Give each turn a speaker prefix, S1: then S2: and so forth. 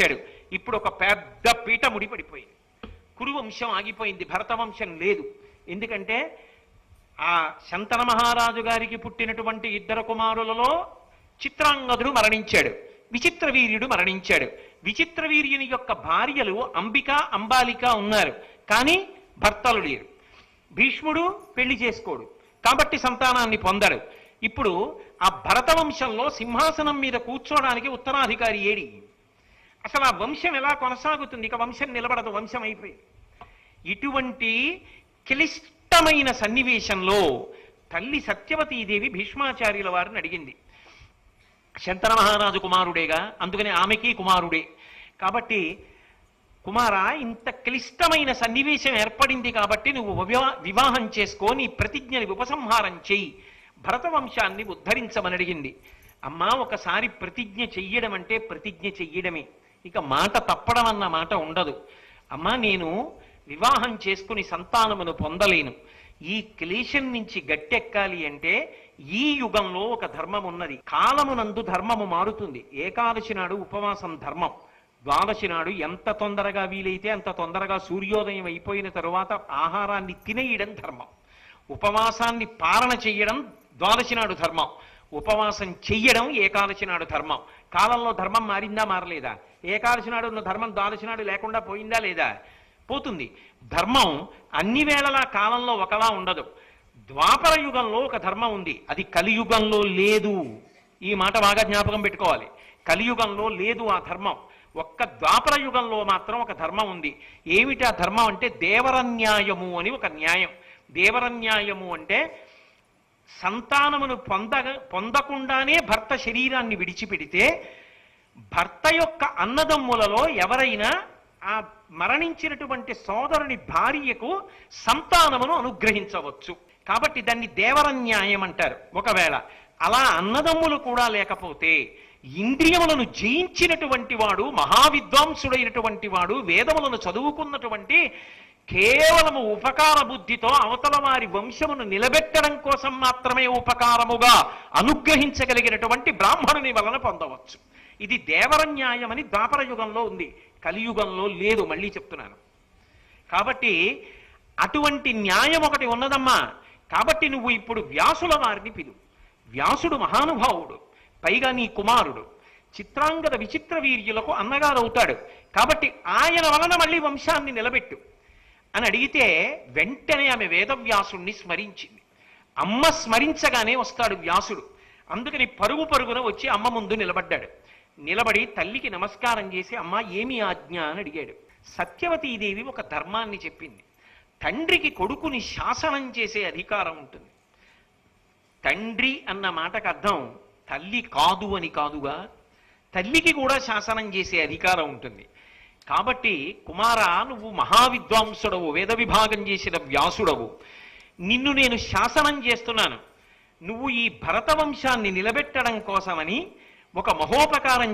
S1: చేశాడు ఇప్పుడు ఒక పెద్ద పీట ముడిపడిపోయింది. కురువంశం ఆగిపోయింది. భరత వంశం లేదు. ఎందుకంటే ఆ శంతన మహారాజు గారికి పుట్టినటువంటి ఇద్దరు కుమారులలో చిత్రాంగదుడు మరణించాడు. విచిత్ర వీర్యుడు మరణించాడు. విచిత్ర వీర్యుని యొక్క భార్యలు అంబిక అంబాలిక ఉన్నారు. కానీ భర్తలు లేరు. భీష్ముడు పెళ్ళి చేసుకోడు. కాబట్టి సంతానాన్ని పొందడు. ఇప్పుడు ఆ భరత వంశంలో సింహాసనం మీద కూర్చోడానికి ఉత్తరాధికారి ఏడి? అసలు ఆ వంశం ఎలా కొనసాగుతుంది? ఇక వంశం నిలబడదు వంశం అయిపోయి ఇటువంటి క్లిష్టమైన సన్నివేశంలో తల్లి సత్యవతీదేవి భీష్మాచార్యుల వారిని అడిగింది. శంతన మహారాజు కుమారుడేగా అందుకని ఆమెకి కుమారుడే. కాబట్టి కుమార ఇంత క్లిష్టమైన సన్నివేశం ఏర్పడింది కాబట్టి నువ్వు వివా- వివాహం చేసుకో నీ ప్రతిజ్ఞని ఉపసంహారం చెయ్యి భరత వంశాన్ని ఉద్ధరించమని అడిగింది. అమ్మా ఒకసారి ప్రతిజ్ఞ చెయ్యడం అంటే ప్రతిజ్ఞ చెయ్యడమే. ఇక మాట తప్పడం అన్న మాట ఉండదు. అమ్మా నేను వివాహం చేసుకుని సంతానమును పొందలేను. ఈ క్లేశం నుంచి గట్టెక్కాలి అంటే ఈ యుగంలో ఒక ధర్మం ఉన్నది. కాలమునందు ధర్మము మారుతుంది. ఏకాదశి నాడు ఉపవాసం ధర్మం. ద్వాదశి నాడు ఎంత తొందరగా వీలైతే అంత తొందరగా సూర్యోదయం అయిపోయిన తరువాత ఆహారాన్ని తినేయడం ధర్మం. ఉపవాసాన్ని పాలన చేయడం ద్వాదశి నాడు ధర్మం. ఉపవాసం చెయ్యడం ఏకాదశి నాడు ధర్మం. కాలంలో ధర్మం మారిందా మారలేదా? ఏకాదశి నాడు ఉన్న ధర్మం ద్వాదశి నాడు లేకుండా పోయిందా లేదా? పోతుంది. ధర్మం అన్ని వేళలా కాలంలో ఒకలా ఉండదు. ద్వాపర యుగంలో ఒక ధర్మం ఉంది. అది కలియుగంలో లేదు. ఈ మాట బాగా జ్ఞాపకం పెట్టుకోవాలి. కలియుగంలో లేదు ఆ ధర్మం. ఒక్క ద్వాపర యుగంలో మాత్రం ఒక ధర్మం ఉంది. ఏమిటి ఆ ధర్మం అంటే దేవర న్యాయము అని ఒక న్యాయం. దేవర న్యాయము అంటే సంతానమును పొంద పొందకుండానే భర్త శరీరాన్ని విడిచిపెడితే భర్త యొక్క అన్నదమ్ములలో ఎవరైనా ఆ మరణించినటువంటి సోదరుని భార్యకు సంతానమును అనుగ్రహించవచ్చు. కాబట్టి దాన్ని దేవర న్యాయం అంటారు. ఒకవేళ అలా అన్నదమ్ములు కూడా లేకపోతే ఇంద్రియములను జయించినటువంటి వాడు మహావిద్వాంసుడైనటువంటి వాడు వేదములను చదువుకున్నటువంటి కేవలము ఉపకార బుద్ధితో అవతల వారి వంశమును నిలబెట్టడం కోసం మాత్రమే ఉపకారముగా అనుగ్రహించగలిగినటువంటి బ్రాహ్మణుని వలన పొందవచ్చు. ఇది దేవర ద్వాపర యుగంలో ఉంది. కలియుగంలో లేదు మళ్ళీ చెప్తున్నాను. కాబట్టి అటువంటి న్యాయం ఒకటి ఉన్నదమ్మా. కాబట్టి నువ్వు ఇప్పుడు వ్యాసుల వారిని పిలు. వ్యాసుడు మహానుభావుడు. పైగా నీ కుమారుడు. చిత్రాంగద విచిత్ర వీర్యులకు అన్నగారు అవుతాడు కాబట్టి ఆయన వలన మళ్ళీ వంశాన్ని నిలబెట్టు. అని అడిగితే వెంటనే ఆమె వేదవ్యాసుణ్ణి స్మరించింది. అమ్మ స్మరించగానే వస్తాడు వ్యాసుడు. అందుకని పరుగు పరుగున వచ్చి అమ్మ ముందు నిలబడ్డాడు. నిలబడి తల్లికి నమస్కారం చేసి అమ్మ ఏమి ఆజ్ఞ? అని అడిగాడు. సత్యవతీదేవి ఒక ధర్మాన్ని చెప్పింది. తండ్రికి కొడుకుని శాసనం చేసే అధికారం ఉంటుంది. తండ్రి అన్న మాటకు అర్థం తల్లి కాదు అని కాదుగా తల్లికి కూడా శాసనం చేసే అధికారం ఉంటుంది. కాబట్టి కుమార నువ్వు మహావిద్వాంసుడవు వేద విభాగం చేసిన వ్యాసుడవు. నిన్ను నేను శాసనం చేస్తున్నాను. నువ్వు ఈ భరత వంశాన్ని నిలబెట్టడం కోసమని ఒక మహోపకారం